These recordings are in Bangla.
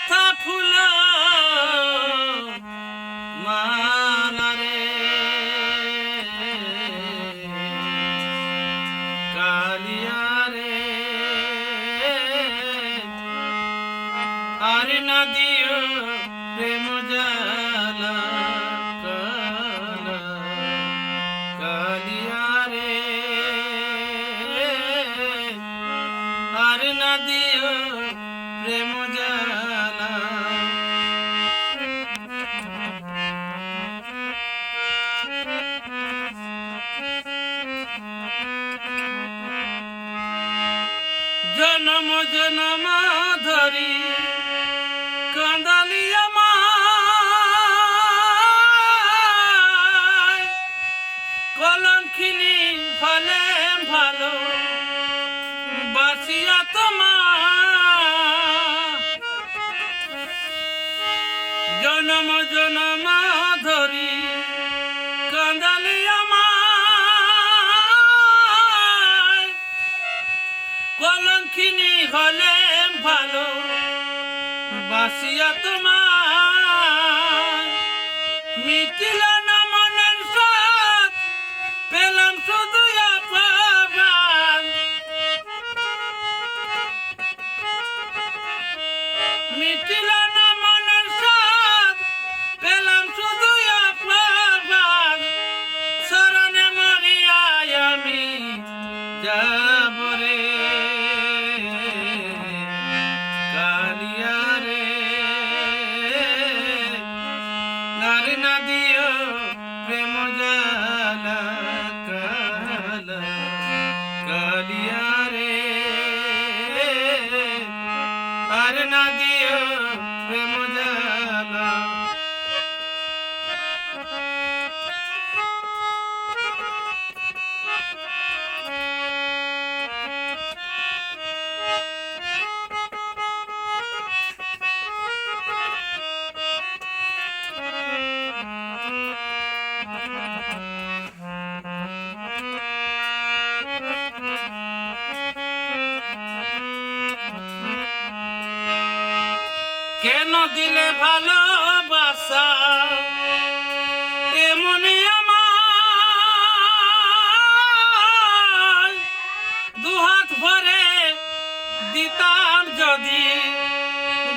ব্যথা ফুলা মানারে। কালিয়ারে। আর না দিও প্রেম জালা কালিয়ারে। আর না দিও প্রেম জালা জনম জনম ধরি। কান্দালি আমায়। কলঙ্কিনী ফলে ভালো বাসিয়া তোমার জনম জনম হলে ভালো। বাসিয়া তোমার মিটিল আর না দিও কেন দিলে ভালোবাসা? এমনই আমার দুহাত ভরে দিতাম যদি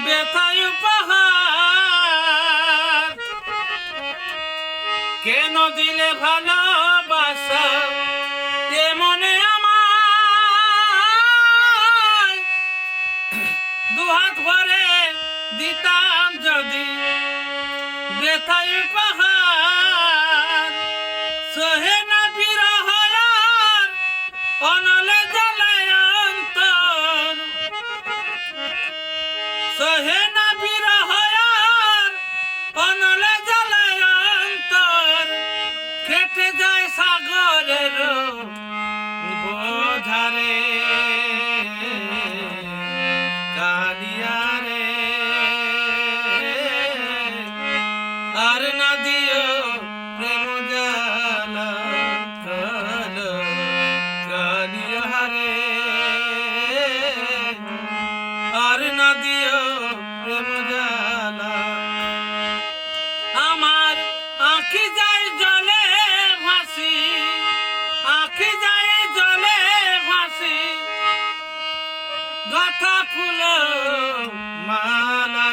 ব্যথায় উপহার। কেন দিলে ভালোবাসা? এমনে আমার দুহাত ভরে দিতাম যদি বেথাই পাহাড় সহে না বিরহ অনলে জ্বালায় অন্তর। সহে রে দিও আমার আঁখি যায় জলে ভাসি, আঁখি যায় জলে ভাসি। গাথা ফুল মালা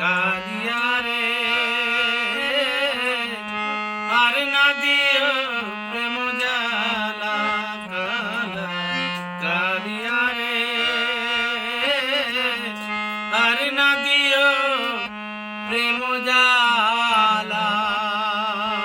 কালিয়া